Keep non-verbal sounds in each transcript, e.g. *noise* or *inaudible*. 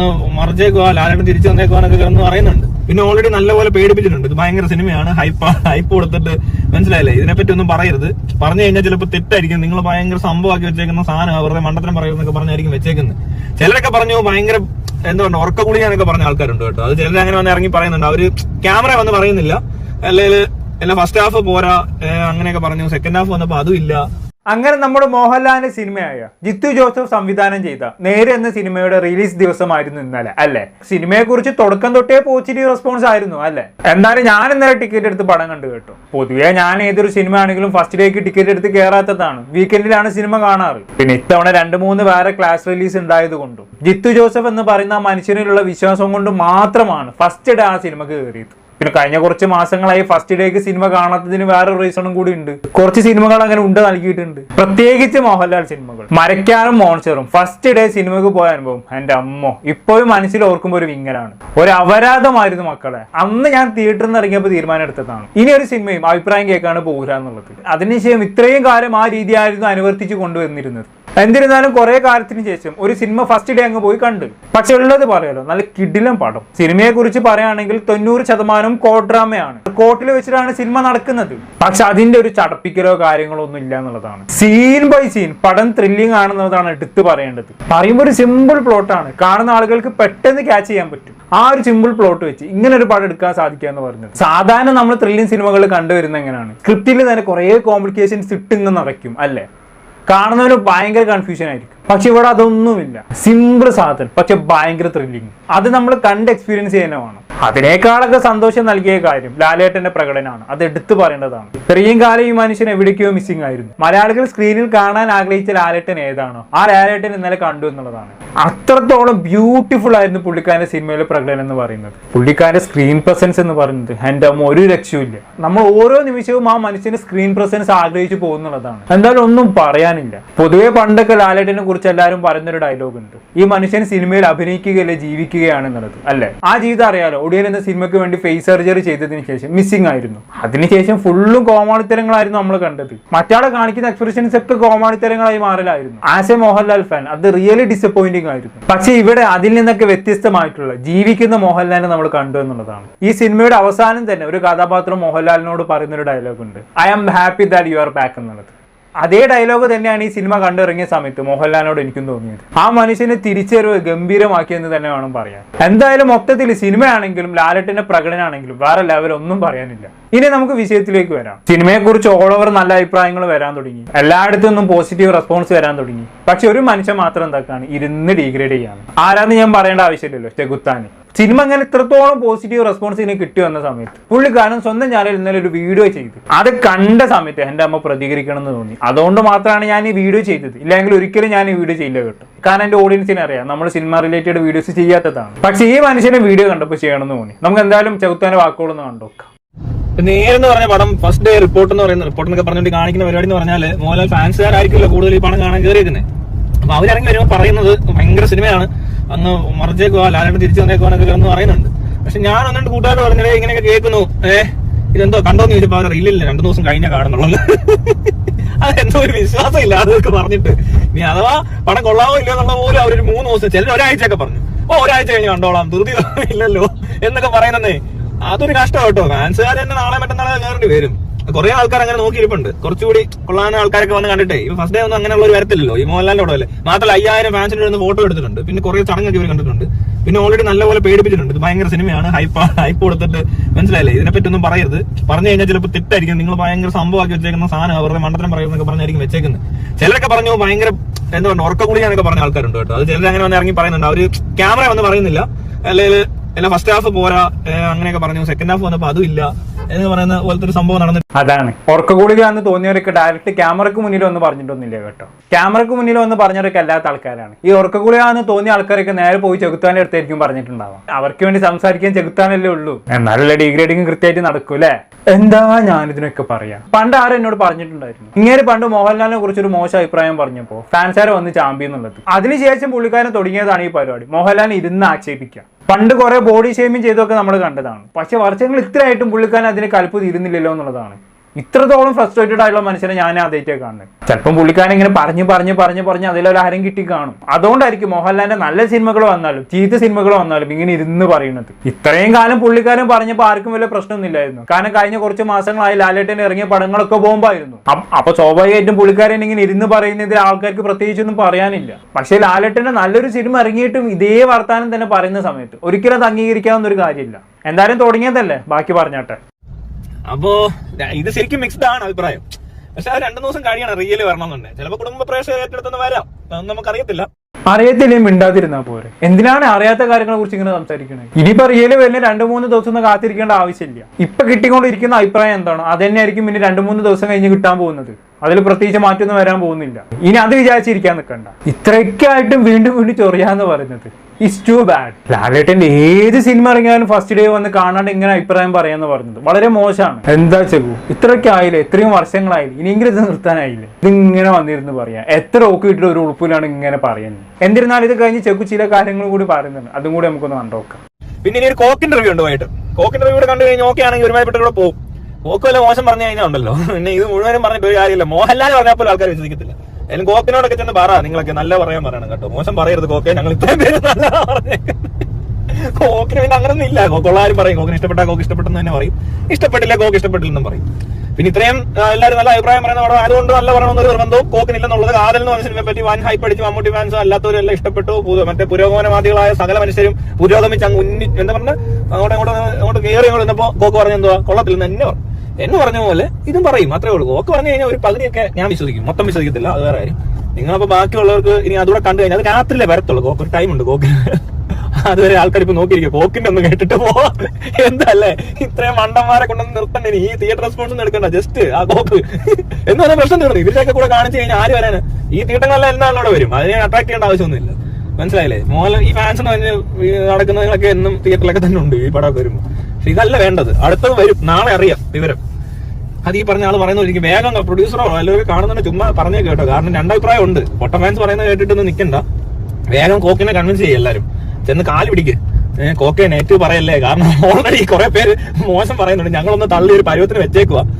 അങ്ങ് മറിച്ചേക്കുവാ ലാലേട്ടൻ തിരിച്ചു വന്നേക്കുവാന്നൊക്കെ കിടന്ന് പറയുന്നുണ്ട്. പിന്നെ ഓൾറെഡി നല്ലപോലെ പേടിപ്പിച്ചിട്ടുണ്ട്. ഇത് ഭയങ്കര സിനിമയാണ്. ഹൈപ്പ് ഹൈപ്പ് കൊടുത്തിട്ട് മനസ്സിലായില്ലേ? ഇതിനെപ്പറ്റി ഒന്നും പറയരുത്. പറഞ്ഞു കഴിഞ്ഞാൽ ചിലപ്പോൾ തെറ്റായിരിക്കും. നിങ്ങൾ ഭയങ്കര സംഭവമാക്കി വെച്ചേക്കുന്ന സാധനം വെറുതെ മണ്ടത്തരം പറയുന്നൊക്കെ പറഞ്ഞായിരിക്കും വെച്ചേക്കുന്നത് ചിലരൊക്കെ പറഞ്ഞു ഭയങ്കര എന്താ പറയുക ഉറക്ക കുളിയാന്നൊക്കെ പറഞ്ഞ ആൾക്കാരുണ്ട് കേട്ടോ. അത് ചിലർ അങ്ങനെ വന്ന് ഇറങ്ങി പറയുന്നുണ്ട്. അവർ ക്യാമറ വന്ന് പറയുന്നില്ല. അല്ലെങ്കിൽ എല്ലാം ഫസ്റ്റ് ഹാഫ് പോരാ. അങ്ങനെയൊക്കെ പറഞ്ഞു. സെക്കൻഡ് ഹാഫ് വന്നപ്പോൾ അതും ഇല്ല. അങ്ങനെ നമ്മുടെ മോഹൻലാലിന്റെ സിനിമയായ ജിത്തു ജോസഫ് സംവിധാനം ചെയ്ത നേരെ എന്ന സിനിമയുടെ റിലീസ് ദിവസമായിരുന്നു ഇന്നലെ അല്ലെ? സിനിമയെ കുറിച്ച് തുടക്കം തൊട്ടേ പോസിറ്റീവ് റെസ്പോൺസ് ആയിരുന്നു അല്ലെ? എന്നാലും ഞാൻ ഇന്നലെ ടിക്കറ്റ് എടുത്ത് പടം കണ്ടു കേട്ടു. പൊതുവെ ഞാൻ ഏതൊരു സിനിമ ആണെങ്കിലും ഫസ്റ്റ് ഡേക്ക് ടിക്കറ്റ് എടുത്ത് കയറാത്തതാണ് വീക്കെൻഡിലാണ് സിനിമ കാണാറ്. പിന്നെ ഇത്തവണ രണ്ട് മൂന്ന് വേറെ ക്ലാസ് റിലീസ് ഉണ്ടായത് കൊണ്ടും ജിത്തു ജോസഫ് എന്ന് പറയുന്ന മനുഷ്യനിലുള്ള വിശ്വാസം കൊണ്ട് മാത്രമാണ് ഫസ്റ്റ് ഡേ ആ സിനിമക്ക് കയറിയത്. പിന്നെ കഴിഞ്ഞ കുറച്ച് മാസങ്ങളായി ഫസ്റ്റ് ഡേക്ക് സിനിമ കാണാത്തതിന് വേറെ റീസണും കൂടി ഉണ്ട്. കുറച്ച് സിനിമകൾ അങ്ങനെ ഉണ്ട് നൽകിയിട്ടുണ്ട്. പ്രത്യേകിച്ച് മോഹൻലാൽ സിനിമകൾ മരക്കാനും മോൺസ്റ്ററും. ഫസ്റ്റ് ഡേ സിനിമക്ക് പോയ അനുഭവം എന്റെ അമ്മ. ഇപ്പോഴും മനസ്സിൽ ഓർക്കുമ്പോൾ ഒരു വിങ്ങലാണ്. ഒരു അപരാധമായിരുന്നു മക്കളെ. അന്ന് ഞാൻ തിയേറ്ററിൽ നിന്ന് ഇറങ്ങിയപ്പോൾ തീരുമാനം എടുത്തതാണ്. ഇനി ഒരു സിനിമയും അഭിപ്രായം കേൾക്കാണ് പോരാ എന്നുള്ളത് അതിനുശേഷം ഇത്രയും കാലം ആ രീതിയായിരുന്നു അനുവർത്തിച്ച് കൊണ്ടുവന്നിരുന്നത്. എന്നിരുന്നാലും കുറെ കാലത്തിന് ശേഷം ഒരു സിനിമ ഫസ്റ്റ് ഡേ അങ്ങ് പോയി കണ്ടു. പക്ഷെ ഉള്ളത് പറയാലോ നല്ല കിടിലം പടം. സിനിമയെ കുറിച്ച് പറയുകയാണെങ്കിൽ തൊണ്ണൂറ് ശതമാനം കോട്ട് ഡ്രാമയാണ് കോട്ടിൽ വെച്ചിട്ടാണ് സിനിമ നടക്കുന്നത്. പക്ഷെ അതിന്റെ ഒരു ചടപ്പിക്കലോ കാര്യങ്ങളോ ഒന്നും ഇല്ല എന്നുള്ളതാണ്. സീൻ ബൈ സീൻ പടം ത്രില്ലിംഗ് ആണെന്നുള്ളതാണ് എടുത്തു പറയേണ്ടത്. പറയുമ്പോൾ ഒരു സിമ്പിൾ പ്ലോട്ടാണ് കാണുന്ന ആളുകൾക്ക് പെട്ടെന്ന് ക്യാച്ച് ചെയ്യാൻ പറ്റും. ആ ഒരു സിമ്പിൾ പ്ലോട്ട് വെച്ച് ഇങ്ങനെ ഒരു പടം എടുക്കാൻ സാധിക്കുക എന്ന് പറഞ്ഞത്. സാധാരണ നമ്മൾ ത്രില്ലിംഗ് സിനിമകൾ കണ്ടുവരുന്ന എങ്ങനെയാണ്? സ്ക്രിപ്റ്റിൽ തന്നെ കുറേ കോംപ്ലിക്കേഷൻസ് ഇട്ടിങ്ങ് നടക്കും അല്ലേ? കാണുന്നവന് ഭയങ്കര കൺഫ്യൂഷൻ ആയിരിക്കും. പക്ഷെ ഇവിടെ അതൊന്നുമില്ല. സിമ്പിൾ സാധനം. പക്ഷെ ഭയങ്കര ത്രില്ലിങ് അത് നമ്മൾ കണ്ട് എക്സ്പീരിയൻസ് ചെയ്യുന്നതാണ്. അതിനേക്കാളൊക്കെ സന്തോഷം നൽകിയ കാര്യം ലാലേട്ടന്റെ പ്രകടനമാണ്. അത് എടുത്തു പറയേണ്ടതാണ്. ഇത്രയും കാലം ഈ മനുഷ്യൻ എവിടേക്കോ മിസ്സിംഗ് ആയിരുന്നു. മലയാളികൾ സ്ക്രീനിൽ കാണാൻ ആഗ്രഹിച്ച ലാലേട്ടൻ ഏതാണോ ആ ലാലേട്ടൻ ഇന്നലെ കണ്ടു എന്നുള്ളതാണ്. അത്രത്തോളം ബ്യൂട്ടിഫുൾ ആയിരുന്നു പുള്ളിക്കാരന്റെ സിനിമയിലെ പ്രകടനം എന്ന് പറയുന്നത്. പുള്ളിക്കാരന്റെ സ്ക്രീൻ പ്രസൻസ് എന്ന് പറയുന്നത് എന്റെ അമ്മ ഒരു രക്ഷയില്ല നമ്മൾ ഓരോ നിമിഷവും ആ മനുഷ്യന് സ്ക്രീൻ പ്രസൻസ് ആഗ്രഹിച്ചു പോകുന്നുള്ളതാണ്. എന്തായാലും ഒന്നും പറയാനില്ല. പൊതുവെ പണ്ടൊക്കെ ലാലേട്ടനെ കുറിച്ച് എല്ലാവരും പറയുന്നൊരു ഡയലോഗ് ഉണ്ട്. ഈ മനുഷ്യൻ സിനിമയിൽ അഭിനയിക്കുകയല്ല ജീവിക്കുകയാണ് എന്നുള്ളത്. അല്ലേ? ആ ജീവിതം അറിയാലോ ഒടിയൻ എന്ന സിനിമയ്ക്ക് വേണ്ടി ഫേസ് സർജറി ചെയ്തതിന് ശേഷം മിസ്സിംഗ് ആയിരുന്നു. അതിനുശേഷം ഫുള്ളും കോമാളിത്തരങ്ങളായിരുന്നു നമ്മൾ കണ്ടത്. മറ്റാളെ കാണിക്കുന്ന എക്സ്പ്രഷൻസ് ഒക്കെ കോമാളിത്തരങ്ങളായി മാറലായിരുന്നു. ആസ് എ മോഹൻലാൽ ഫാൻ അത് റിയലി ഡിസപ്പോയിന്റിംഗ് ആയിരുന്നു. പക്ഷേ ഇവിടെ അതിൽ നിന്നൊക്കെ വ്യത്യസ്തമായിട്ടുള്ള ജീവിക്കുന്ന മോഹൻലാലിനെ നമ്മൾ കണ്ടു എന്നുള്ളതാണ്. ഈ സിനിമയുടെ അവസാനം തന്നെ ഒരു കഥാപാത്രം മോഹൻലാലിനോട് പറയുന്ന ഒരു ഡയലോഗ് ഉണ്ട്. I am happy that you are back എന്നുള്ളത്. അതേ ഡയലോഗ് തന്നെയാണ് ഈ സിനിമ കണ്ടിറങ്ങിയ സമയത്ത് മോഹൻലാലിനോട് എനിക്കും തോന്നിയത്. ആ മനുഷ്യനെ തിരിച്ചറിവ് ഗംഭീരമാക്കിയെന്ന് തന്നെ വേണം പറയാൻ. എന്തായാലും മൊത്തത്തിൽ സിനിമയാണെങ്കിലും ലാലട്ടിന്റെ പ്രകടനമാണെങ്കിലും വേറെ ലെവൽ ഒന്നും പറയാനില്ല. ഇനി നമുക്ക് വിഷയത്തിലേക്ക് വരാം. സിനിമയെ കുറിച്ച് ഓൾ ഓവർ നല്ല അഭിപ്രായങ്ങൾ വരാൻ തുടങ്ങി. എല്ലായിടത്തു നിന്നും പോസിറ്റീവ് റെസ്പോൺസ് വരാൻ തുടങ്ങി. പക്ഷെ ഒരു മനുഷ്യൻ മാത്രം എന്താക്കാണ്? ഇരുന്ന് ഡീഗ്രേഡ് ചെയ്യാണ്. ആരാന്ന് ഞാൻ പറയേണ്ട ആവശ്യമില്ലല്ലോ ചെകുത്താന്. സിനിമ അങ്ങനെ ഇത്രത്തോളം പോസിറ്റീവ് റെസ്പോൺസ് ഇതിന് കിട്ടി വന്ന സമയത്ത്. പുള്ളിക്കാരൻ സ്വന്തം ചാനലിൽ ഇന്നലെ ഒരു വീഡിയോ ചെയ്തു. അത് കണ്ട സമയത്ത് എന്റെ അമ്മ പ്രതികരിക്കണം എന്ന് തോന്നി. അതുകൊണ്ട് മാത്രമാണ് ഞാൻ ഈ വീഡിയോ ചെയ്തത്. ഇല്ലെങ്കിൽ ഒരിക്കലും ഞാൻ ഈ വീഡിയോ ചെയ്യില്ല കേട്ടോ. കാരണം എന്റെ ഓഡിയൻസിനെ അറിയാം. നമ്മൾ സിനിമ റിലേറ്റഡ് വീഡിയോസ് ചെയ്യാത്തതാണ്. പക്ഷേ ഈ മനുഷ്യനെ വീഡിയോ കണ്ടപ്പോൾ ചെയ്യണമെന്ന് തോന്നി. നമുക്ക് എന്തായാലും ചൗത്താന്റെ വാക്കുകളൊന്ന് കണ്ടോക്കാം നേരെന്ന് പറഞ്ഞ പടം ഫസ്റ്റ് ഡേ റിപ്പോർട്ട് എന്ന് പറയുന്ന റിപ്പോർട്ട് എന്നൊക്കെ പറഞ്ഞുകൊണ്ട് കാണിക്കുന്ന പരിപാടി എന്ന് പറഞ്ഞാൽ മോഹൻലാൽ ഫാൻസുകാരായിരിക്കുമല്ലോ കൂടുതൽ ഈ പടം കാണാൻ കയറിയിരിക്കുന്നത് അപ്പൊ അവരിറങ്ങി വരുമ്പോൾ പറയുന്നത് ഭയങ്കര സിനിമയാണ്. അങ്ങ് മറിച്ചേക്കുവാ ലാലേട്ടൻ തിരിച്ചു വന്നേക്കുവാന്നൊക്കെ കിടന്ന് പറയുന്നുണ്ട്. പക്ഷെ ഞാൻ വന്നിട്ട് കൂട്ടുകാരോട് പറഞ്ഞേ ഇങ്ങനെയൊക്കെ കേൾക്കുന്നു. ഏഹ് ഇതെന്തോ കണ്ടോന്ന് ചോദിച്ചപ്പോ അവർ ഇല്ലില്ല രണ്ടു ദിവസം കഴിഞ്ഞാ കാണുന്നുള്ളത്. *laughs* അതെന്തോ ഒരു വിശ്വാസം ഇല്ല അതൊക്കെ പറഞ്ഞിട്ട്. ഇനി അഥവാ പണം കൊള്ളാവോ ഇല്ലയോ എന്നുള്ള പോലും അവരൊരു മൂന്ന് ദിവസം ചിലർ ഒരാഴ്ചയൊക്കെ പറഞ്ഞു. ഓ ഒരാഴ്ച കഴിഞ്ഞ് കണ്ടോളാം ധൃതി ഇല്ലല്ലോ എന്നൊക്കെ പറയുന്നേ അതൊരു കഷ്ടം കേട്ടോ. ഫാൻസുകാർ തന്നെ നാളെ മറ്റന്നാളെ കയറേണ്ടി വരും. കുറെ ആൾക്കാർ അങ്ങനെ നോക്കിയിരിപ്പുണ്ട്. കുറച്ചുകൂടി കൊള്ളാൻ ആൾക്കാരൊക്കെ വന്ന് കണ്ടിട്ടേ ഇപ്പൊ ഫസ്റ്റ് ഡേ ഒന്നും അങ്ങനെയുള്ള ഒരു വരത്തില്ലല്ലോ. ഈ മോഹൻലാലിന്റെ അവിടെ അല്ലേ? മാത്രമല്ല അയ്യായിരം ഫാൻസിന്റെ അടുത്ത് ഫോട്ടോ എടുത്തിട്ടുണ്ട്. പിന്നെ കുറെ ചടങ്ങൊക്കെ ഇവർ കണ്ടിട്ടുണ്ട്. പിന്നെ ഓൾറെഡി നല്ലപോലെ പേടിപ്പിച്ചിട്ടുണ്ട്. ഇത് ഭയങ്കര സിനിമയാണ് ഹൈപ്പ് ഹൈപ്പ് കൊടുത്തിട്ട് മനസ്സിലായില്ലേ? ഇതിനെപ്പറ്റി ഒന്നും പറയരുത്. പറഞ്ഞു കഴിഞ്ഞാൽ ചിലപ്പോൾ തെറ്റായിരിക്കും. നിങ്ങൾ ഭയങ്കര സംഭവമാക്കി വെച്ചേക്കുന്ന സാധനം അവരുടെ മണ്ഡലം പറയുന്നൊക്കെ പറഞ്ഞായിരിക്കും വെച്ചേക്കുന്നത്. ചിലരൊക്കെ പറഞ്ഞു ഭയങ്കര എന്താ പറയുക ഉറക്ക കുളിയാന്നൊക്കെ പറഞ്ഞ ആൾക്കാരുണ്ട് കേട്ടോ. അത് ചിലർ അങ്ങനെ വന്ന് ഇറങ്ങി പറയുന്നുണ്ട്. അവർ ക്യാമറ വന്ന് പറയുന്നില്ല. അല്ലെങ്കിൽ എല്ലാം ഫസ്റ്റ് ഹാഫ് പോരാ. അങ്ങനെയൊക്കെ പറഞ്ഞു. സെക്കൻഡ് ഹാഫ് വന്നപ്പോൾ അതും ഇല്ല. എന്ന് പറയുന്ന പോലത്തെ ഒരു സംഭവം നടന്നിട്ട് അതാണ്. ഉറക്കഗുളികയാന്ന് തോന്നിയവരൊക്കെ ഡയറക്റ്റ് ക്യാമറക്ക് മുന്നിൽ ഒന്ന് പറഞ്ഞിട്ടൊന്നുമില്ല കേട്ടോ. ക്യാമറക്ക് മുന്നിൽ ഒന്ന് പറഞ്ഞവരൊക്കെ അല്ലാത്ത ആൾക്കാരാണ്. ഈ ഉറക്കഗുളികയാന്ന് തോന്നിയ ആൾക്കാരൊക്കെ നേരെ പോയി ചെകുത്താന്റെ അടുത്തായിരിക്കും പറഞ്ഞിട്ടുണ്ടാവാം അവർക്ക് വേണ്ടി സംസാരിക്കാൻ ചെകുത്താനല്ലേ ഉള്ളൂ. എന്നാലല്ലേ ഡിഗ്രേഡിങ് കൃത്യമായിട്ട് നടക്കൂലേ എന്താ ഞാൻ ഇതിനൊക്കെ പറയാം? പണ്ട് ആരും എന്നോട് പറഞ്ഞിട്ടുണ്ടായിരുന്നു. ഇങ്ങനെ പണ്ട് മോഹൻലാലിനെ കുറിച്ച് ഒരു മോശം അഭിപ്രായം പറഞ്ഞപ്പോ ഫാൻസാരെ വന്ന് ചാമ്പി എന്നുള്ളത് അതിനുശേഷം പുള്ളിക്കാരൻ തുടങ്ങിയതാണ് ഈ പരിപാടി. മോഹൻലാലിനെ ഇരുന്ന് ആക്ഷേപിക്കുക. പണ്ട് കുറെ ബോഡി ഷേമിങ് ചെയ്തൊക്കെ നമ്മൾ കണ്ടതാണ്. പക്ഷെ വർഷങ്ങൾ ഇത്രയായിട്ടും പുള്ളിക്കാരൻ അതിന് കൽപ്പ് തീരുന്നില്ലല്ലോ എന്നുള്ളതാണ്. ഇത്രത്തോളം ഫ്രസ്ട്രേറ്റഡ് ആയിട്ടുള്ള മനുഷ്യനെ ഞാൻ ആദ്യമായിട്ടേ കാണുന്നത്. ചിലപ്പം പുള്ളിക്കാരൻ ഇങ്ങനെ പറഞ്ഞു പറഞ്ഞു പറഞ്ഞു പറഞ്ഞ് ഹരം കിട്ടി കാണും. അതുകൊണ്ടായിരിക്കും മോഹൻലാലിന്റെ നല്ല സിനിമകൾ വന്നാലും ചീത്ത സിനിമകൾ വന്നാലും ഇങ്ങനെ ഇരുന്ന് പറയുന്നത്. ഇത്രയും കാലം പുള്ളിക്കാരൻ പറഞ്ഞപ്പോൾ ആർക്കും വലിയ പ്രശ്നമൊന്നുമില്ലായിരുന്നു. കാരണം കഴിഞ്ഞ കുറച്ച് മാസങ്ങളായി ലാലേട്ടൻ ഇറങ്ങിയ പടങ്ങളൊക്കെ ബോംബായിരുന്നു. അപ്പൊ സ്വാഭാവികമായിട്ടും പുള്ളിക്കാരൻ ഇങ്ങനെ ഇരുന്ന് പറയുന്നതിൽ ആൾക്കാർക്ക് പ്രത്യേകിച്ചൊന്നും പറയാനില്ല. പക്ഷേ ലാലേട്ടന്റെ നല്ലൊരു സിനിമ ഇറങ്ങിയിട്ടും ഇതേ വർത്താനം തന്നെ പറയുന്ന സമയത്ത് ഒരിക്കലും അത് അംഗീകരിക്കാവുന്ന ഒരു കാര്യമില്ല. എന്തായാലും തുടങ്ങിയതല്ലേ? ബാക്കി പറഞ്ഞാട്ടെ. അപ്പോ ഇത് ശരിക്കും മിക്സ്ഡ് ആണ് അഭിപ്രായം. പക്ഷെ അത് രണ്ടു ദിവസം കഴിയണം റിയൽ വരണമെന്നുണ്ട്. ചിലപ്പോ കുടുംബ പ്രേക്ഷകർ ഏറ്റെടുത്തെന്ന് വരാം. അതൊന്നും നമുക്കറിയത്തില്ല. അറിയത്തില്ലേ മിണ്ടാതിരുന്നാ പോരെ? എന്തിനാണ് അറിയാത്ത കാര്യങ്ങളെ കുറിച്ച് ഇങ്ങനെ സംസാരിക്കുന്നത് ഇനിയിപ്പോ റിയൽ വരുന്ന രണ്ടു മൂന്ന് ദിവസം ഒന്നും കാത്തിരിക്കേണ്ട ആവശ്യമില്ല. ഇപ്പൊ കിട്ടിക്കൊണ്ടിരിക്കുന്ന അഭിപ്രായം എന്താണ്? അത് തന്നെയായിരിക്കും ഇനി രണ്ടു മൂന്ന് ദിവസം കഴിഞ്ഞ് കിട്ടാൻ പോകുന്നത്. അതിൽ പ്രത്യേകിച്ച് മാറ്റമൊന്നും വരാൻ പോകുന്നില്ല. ഇനി അത് വിചാരിച്ചിരിക്കാൻ നിൽക്കണ്ട ഇത്രയ്ക്കായിട്ടും വീണ്ടും വീണ്ടും ചൊറിയാന്ന് പറയുന്നത്. ഇസ് ടു ബാഡ് ലാലേട്ടന്റെ ഏത് സിനിമ ഇറങ്ങിയാലും ഫസ്റ്റ് ഡേ വന്ന് കാണാണ്ട് ഇങ്ങനെ അഭിപ്രായം പറയാന്ന് പറഞ്ഞത്. വളരെ മോശമാണ്. എന്താ ചെകു ഇത്രയൊക്കെ ആയില്ലേ? ഇത്രയും വർഷങ്ങളായില്ലേ? ഇനിയെങ്കിലും ഇത് നിർത്താനായില്ലേ? ഇതിങ്ങനെ വന്നിരുന്ന് പറയാം. എത്ര ഓക്ക് കിട്ടിയ ഒരു ഉളുപ്പിലാണ് ഇങ്ങനെ പറയുന്നത്. എന്നിരുന്നാലും ഇത് കഴിഞ്ഞ് ചെക്കു ചില കാര്യങ്ങൾ കൂടി പറയുന്നുണ്ട്. അതും കൂടി നമുക്കൊന്ന് കണ്ടോക്കാം പിന്നെ ഇനി ഒരു കോക്ക് ഇന്റർവ്യൂ ഉണ്ട് കോക്ക് ഇന്റർവ്യൂ കണ്ടു കഴിഞ്ഞാൽ ഓക്കെ ആണെങ്കിൽ ഒരുമാതിരിപ്പെട്ട കൂടെ പോകും കോക്ക് വല്ല മോശം പറഞ്ഞു കഴിഞ്ഞാൽ ഉണ്ടല്ലോ. പിന്നെ ഇത് മുഴുവനും പറഞ്ഞിട്ട് ഒരു കാര്യമില്ല. മോഹൻലാൽ പറഞ്ഞപ്പോൾ പോലും ആൾക്കാർ വിശ്വസിക്കത്തില്ല. അതിലും കോക്കിനോടൊക്കെ ചെന്ന് പറ. നിങ്ങളൊക്കെ നല്ല പറയാൻ പറയണം കേട്ടോ. മോശം പറയരുത് കോക്കെ ഞങ്ങൾ ഇത്രയും പേര് നല്ല കോക്കിന് പിന്നെ അങ്ങനൊന്നും ഇല്ല. കൊള്ളാരും പറയും. കോക്കിന് ഇഷ്ടപ്പെട്ട കോക്ക് ഇഷ്ടപ്പെട്ടെന്ന് തന്നെ പറയും. ഇഷ്ടപ്പെട്ടില്ല കോക്ക് ഇഷ്ടപ്പെട്ടില്ലെന്നും പറയും. പിന്നെ ഇത്രയും എല്ലാവരും നല്ല അഭിപ്രായം പറയുന്ന പടം. ആയതുകൊണ്ട് നല്ല പറയണമെന്നൊരു നിർബന്ധവും കോക്കിനില്ലെന്നുള്ളത് കാതൽ എന്ന് പറഞ്ഞ സിനിമയെ പറ്റി വൻ ഹൈപ്പ് അടിച്ച് മമ്മൂട്ടി ഫാൻസ് അല്ലാത്തവരും എല്ലാം ഇഷ്ടപ്പെട്ടു. മറ്റേ പുരോഗമനവാദികളായ സകല മനുഷ്യരും പുരോഗമിച്ച് അങ്ങ് ഉന്നി എന്താ പറഞ്ഞ? അങ്ങോട്ട് അങ്ങോട്ട് അങ്ങോട്ട് കയറി അങ്ങോട്ട് നിന്നപ്പോ കോക്ക് പറഞ്ഞ എന്തുവാ കൊള്ളത്തില്ലെന്ന് തന്നെ പറഞ്ഞു. എന്ന് പറഞ്ഞ പോലെ ഇതും പറയും. അത്രേ ഉള്ളൂ. ഒക്കെ പറഞ്ഞു കഴിഞ്ഞാൽ ഒരു പകുതിയൊക്കെ ഞാൻ വിശ്വസിക്കും. മൊത്തം വിശ്വസിക്കത്തില്ല. അത് വേറെ കാര്യം. നിങ്ങളപ്പോ ബാക്കിയുള്ളവർക്ക് ഇനി അതുകൂടെ കണ്ടു കഴിഞ്ഞാൽ അത് രാത്രിയിലെ വരത്തുള്ളൂ. കോക്ക് ഒരു ടൈം ഉണ്ട് കോക്ക്. അതുവരെ ആൾക്കാർ ഇപ്പൊ നോക്കിയിരിക്കും. കോക്കിന്റെ ഒന്ന് കേട്ടിട്ട് പോവാ എന്തല്ലേ? ഇത്രയും മണ്ടന്മാരെ കൊണ്ടൊന്ന് നിർത്തണ്ട ഈ തിയേറ്റർ റെസ്പോൺസ് ഒന്നും എടുക്കണ്ട. ജസ്റ്റ് ആ കോക്ക്. എന്ന് പറഞ്ഞാൽ പ്രശ്നം തീർന്നു. ഇവരുടെയൊക്കെ കൂടെ കാണിച്ചു കഴിഞ്ഞാൽ ആര് വരാന്? ഈ തിയേറ്ററിലെല്ലാം എന്നാണ് അവിടെ വരും. അതിനെ അട്രാക്ട് ചെയ്യേണ്ട ആവശ്യമൊന്നുമില്ല. മനസ്സിലായില്ലേ? മോഹൻലാൽ ഈ ഫാൻസ് പറഞ്ഞ് നടക്കുന്നതിനൊക്കെ എന്നും തിയേറ്ററിലൊക്കെ തന്നെ ഉണ്ട്. ഈ പടമൊക്കെ വരുമ്പോൾ പക്ഷെ ഇതല്ല വേണ്ടത്. അടുത്തത് വരും. നാളെ അറിയാം വിവരം. അത് ഈ പറഞ്ഞ ആൾ പറയുന്നത് എനിക്ക് വേഗം പ്രൊഡ്യൂസറോ അല്ലെങ്കിൽ കാണുന്നുണ്ട്. ചുമ്മാ പറഞ്ഞേ കേട്ടോ. കാരണം രണ്ടഭിപ്രായം ഉണ്ട്. പൊട്ട പറയുന്നത് കേട്ടിട്ടൊന്നും നിൽക്കണ്ട വേഗം കോക്കിനെ കൺവിൻസ് ചെയ്യും എല്ലാവരും ചെന്ന് കാൽ പിടിക്ക്. കോക്കെ നെറ്റ് പറയല്ലേ? കാരണം ഓൾറെഡി കുറെ പേര് മോശം പറയുന്നുണ്ട്. ഞങ്ങളൊന്ന് തള്ളി ഒരു പരുവത്തിന് വെച്ചേക്കുക ഏഹ്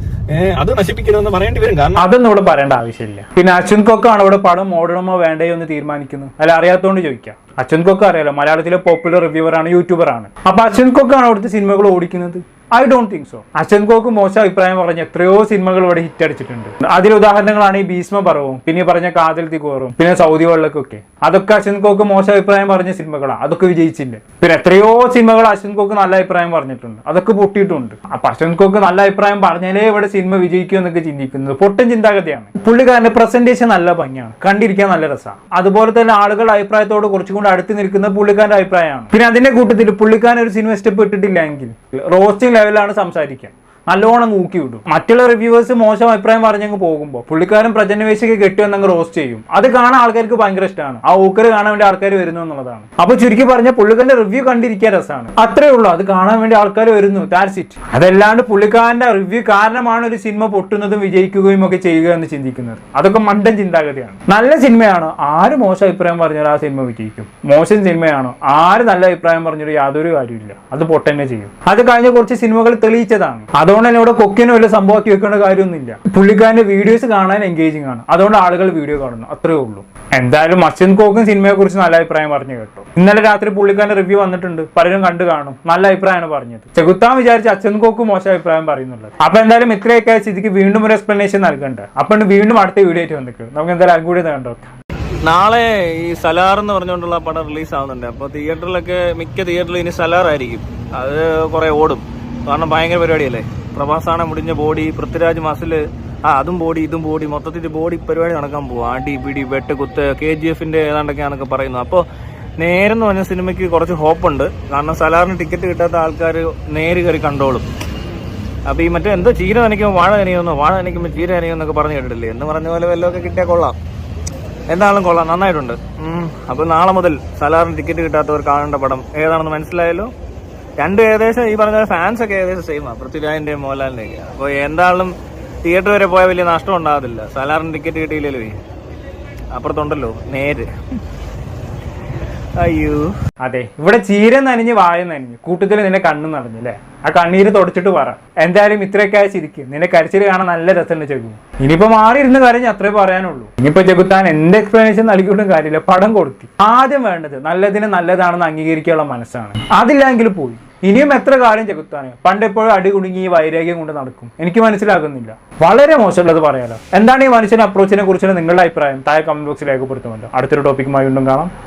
അത് നശിപ്പിക്കണമെന്ന് പറയേണ്ടി വരും. കാരണം അതൊന്നും ഇവിടെ പറയേണ്ട ആവശ്യമില്ല. പിന്നെ അച്യുൻ കൊക്കാണ് ഇവിടെ പടം ഓടണമോ വേണ്ടയോ എന്ന് തീരുമാനിക്കുന്നു? അല്ല അറിയാത്തോണ്ട് ചോദിക്കാം. അച്യുൻ കൊക്ക് അറിയാലോ മലയാളത്തിലെ പോപ്പുലർ റിവ്യൂവർ ആണ് യൂട്യൂബർ ആണ്. അപ്പൊ അച്യുൻ കൊക്കാണ് അവിടുത്തെ സിനിമകൾ ഓടിക്കുന്നത്? ഐ ഡോണ്ട് തിങ്ക് സോ അച്ഛൻ കോക്ക് മോശം അഭിപ്രായം പറഞ്ഞ എത്രയോ സിനിമകൾ ഇവിടെ ഹിറ്റ് അടിച്ചിട്ടുണ്ട്. അതിൽ ഉദാഹരണങ്ങളാണ് ഈ ഭീഷ്മ പറവും പിന്നെ പറഞ്ഞ കാതൽ തികോറും പിന്നെ സൗദി വെള്ളക്കൊക്കെ. അതൊക്കെ അശ്വൻ കോക്ക് മോശം അഭിപ്രായം പറഞ്ഞ സിനിമകളാണ് അതൊക്കെ വിജയിച്ചില്ല? പിന്നെ എത്രയോ സിനിമകൾ അശ്വൻ കോക്ക് നല്ല അഭിപ്രായം പറഞ്ഞിട്ടുണ്ട്. അതൊക്കെ പൊട്ടിയിട്ടുണ്ട്. അപ്പൊ അശ്വൻ കോക്ക് നല്ല അഭിപ്രായം പറഞ്ഞാലേ ഇവിടെ സിനിമ വിജയിക്കൂ എന്നൊക്കെ ചിന്തിക്കുന്നത് പൊട്ടൻ ചിന്താഗതിയാണ്. പുള്ളിക്കാരന്റെ പ്രസന്റേഷൻ നല്ല ഭംഗിയാണ്. കണ്ടിരിക്കാൻ നല്ല രസമാണ് അതുപോലെ തന്നെ ആളുകളുടെ അഭിപ്രായത്തോട് കുറച്ചും കൂടി അടുത്ത് നിൽക്കുന്ന പുള്ളിക്കാരന്റെ അഭിപ്രായമാണ്. പിന്നെ അതിന്റെ കൂട്ടത്തിൽ പുള്ളിക്കാരൻ ഒരു സിനിമ സ്റ്റെപ്പ് ഇട്ടിട്ടില്ലെങ്കിൽ റോസ്റ്റിംഗ് ലെവലാണ് സംസാരിക്കുക. നല്ലോണം ഊക്കി വിടും. മറ്റുള്ള റിവ്യൂവേഴ്സ് മോശം അഭിപ്രായം പറഞ്ഞങ്ങ് പോകുമ്പോൾ പുള്ളിക്കാരൻ പ്രജനവേശിക്ക് കെട്ടുവന്നങ്ങ് റോസ്റ്റ് ചെയ്യും. അത് കാണാൻ ആൾക്കാർക്ക് ഭയങ്കര ഇഷ്ടമാണ് ആ ഊക്കര് കാണാൻ വേണ്ടി ആൾക്കാർ വരുന്നു എന്നുള്ളതാണ്. അപ്പൊ ചുരുക്കി പറഞ്ഞ പുള്ളിക്കാരന്റെ റിവ്യൂ കണ്ടിരിക്കാൻ രസമാണ്. അത്രേ ഉള്ളൂ. അത് കാണാൻ വേണ്ടി ആൾക്കാർ വരുന്നു. ദാറ്റ്സ് ഇറ്റ് അതല്ലാണ്ട് പുള്ളിക്കാരന്റെ റിവ്യൂ കാരണമാണ് ഒരു സിനിമ പൊട്ടുന്നതും വിജയിക്കുകയും ഒക്കെ ചെയ്യുക എന്ന് ചിന്തിക്കുന്നത്. അതൊക്കെ മണ്ടൻ ചിന്താഗതിയാണ്. നല്ല സിനിമയാണ്. ആര് മോശം അഭിപ്രായം പറഞ്ഞാൽ ആ സിനിമ വിജയിക്കും. മോശം സിനിമയാണോ. ആര് നല്ല അഭിപ്രായം പറഞ്ഞൊരു യാതൊരു കാര്യമില്ല അത് പൊട്ടന്നെ ചെയ്യും. അത് കഴിഞ്ഞ കുറച്ച് സിനിമകൾ തെളിയിച്ചതാണ്. അതുകൊണ്ട് തന്നെ ഇവിടെ കൊക്കിനും വല്ല സംഭവമാക്കി വെക്കേണ്ട കാര്യമൊന്നുമില്ല. പുള്ളിക്കാരന്റെ വീഡിയോസ് കാണാൻ എൻഗേജിങ് ആണ്. അതുകൊണ്ട് ആളുകൾ വീഡിയോ കാണുന്നു. അത്രേ ഉള്ളൂ. എന്തായാലും അച്ഛൻ കോക്കും സിനിമയെ കുറിച്ച് നല്ല അഭിപ്രായം പറഞ്ഞു കേട്ടു. ഇന്നലെ രാത്രി പുള്ളിക്കാരന്റെ റിവ്യൂ വന്നിട്ടുണ്ട്. പലരും കണ്ടു കാണും. നല്ല അഭിപ്രായമാണ് പറഞ്ഞത്. ചെകുത്താൻ വിചാരിച്ച് അച്ഛൻ കോക്കും മോശം അഭിപ്രായം പറയുന്നുള്ളത്. അപ്പൊ എന്തായാലും ഇത്രയൊക്കെ സ്ഥിതിക്ക് വീണ്ടും ഒരു എക്സ്പ്ലനേഷൻ നൽകണ്ട? അപ്പൊ വീണ്ടും അടുത്ത വീഡിയോ ആയിട്ട് വന്നിട്ട് നമുക്ക് എന്തായാലും അതും കൂടി കണ്ടോ? നാളെ ഈ സലാർ എന്ന് പറഞ്ഞുകൊണ്ടുള്ള പടം റിലീസ് ആവുന്നുണ്ട്. അപ്പോൾ തിയേറ്ററിലൊക്കെ മിക്ക തിയേറ്ററിലും ഇനി സലാർ ആയിരിക്കും. അത് കുറെ ഓടും. കാരണം ഭയങ്കര പരിപാടിയല്ലേ? പ്രഭാസാണ് മുടിഞ്ഞ ബോഡി പൃഥ്വിരാജ് മസിൽ ആ അതും ബോഡി ഇതും ബോഡി മൊത്തത്തിൽ ബോഡി പരിപാടി നടക്കാൻ പോകും അടി പിടി വെട്ട് കുത്ത് കെ ജി എഫിന്റെ ഏതാണ്ടൊക്കെയാണൊക്കെ പറയുന്നത് അപ്പോൾ നേരെന്ന് പറഞ്ഞ സിനിമയ്ക്ക് കുറച്ച് ഹോപ്പുണ്ട്. കാരണം സലാറിന് ടിക്കറ്റ് കിട്ടാത്ത ആൾക്കാർ നേര് കയറി കണ്ടോളും. അപ്പൊ ഈ മറ്റേ എന്തോ ചീര നനയ്ക്കുമ്പോൾ വാഴ നനയുമെന്നോ വാഴ നനയ്ക്കുമ്പോൾ ചീര നനയുമെന്നൊക്കെ പറഞ്ഞു കേട്ടിട്ടില്ലേ? എന്ന് പറഞ്ഞ പോലെ വല്ലതൊക്കെ കിട്ടിയാൽ കൊള്ളാം. എന്താണെങ്കിലും കൊള്ളാം. നന്നായിട്ടുണ്ട്. അപ്പോൾ അപ്പൊ നാളെ മുതൽ സലാറിന് ടിക്കറ്റ് കിട്ടാത്തവർ കാണേണ്ട പടം ഏതാണെന്ന് മനസ്സിലായല്ലോ? രണ്ടും ഏകദേശം ഈ പറഞ്ഞ ഫാൻസ് ഒക്കെ ഏകദേശം സെയിമാണ് പൃഥ്വിരാജിന്റെയും മോഹൻലാലിന്റെയും ഒക്കെ അപ്പോൾ എന്താളും തിയേറ്റർ വരെ പോയാൽ വലിയ നഷ്ടം ഉണ്ടാകത്തില്ല. സാലാറിന് ടിക്കറ്റ് കിട്ടിയില്ലല്ലോ അപ്പുറത്തുണ്ടല്ലോ നേര്. അയ്യോ. അതെ ഇവിടെ ചീര നനഞ്ഞ് വായ നനഞ്ഞു. കൂട്ടത്തിൽ നിന്റെ കണ്ണ് നടന്നു അല്ലേ? ആ കണ്ണീര് തുടച്ചിട്ട് പറ. എന്തായാലും ഇത്രയൊക്കെ ചിരിക്കും. നിന്റെ കരച്ചിൽ കാണാൻ നല്ല രസമുണ്ട് ചെകു ഇനിയിപ്പോ മാറിയിരുന്ന് കാര്യം അത്രേ പറയാനുള്ളൂ. ഇനിയിപ്പോ ചെകുത്താൻ എന്ത് എക്സ്പ്ലനേഷൻ നൽകിയിട്ടും കാര്യമില്ല. പടം കൊടുത്തി ആദ്യം വേണ്ടത് നല്ലതിന് നല്ലതാണെന്ന് അംഗീകരിക്കാനുള്ള മനസ്സാണ്. അതില്ലെങ്കിൽ പോയി. ഇനിയും എത്ര കാര്യം ചെകുത്താന് പണ്ടെപ്പോഴും അടി കുടുങ്ങി വൈരാഗ്യം കൊണ്ട് നടക്കും. എനിക്ക് മനസ്സിലാകുന്നില്ല. വളരെ മോശമുള്ളത് പറയാലോ. എന്താണ് ഈ മനുഷ്യന്റെ അപ്രോച്ചിനെ കുറിച്ചുള്ള നിങ്ങളുടെ അഭിപ്രായം? താഴെ കമന്റ് ബോക്സിൽ രേഖപ്പെടുത്തുമല്ലോ. അടുത്തൊരു ടോപ്പിക്കുമായി വീണ്ടും കാണാം.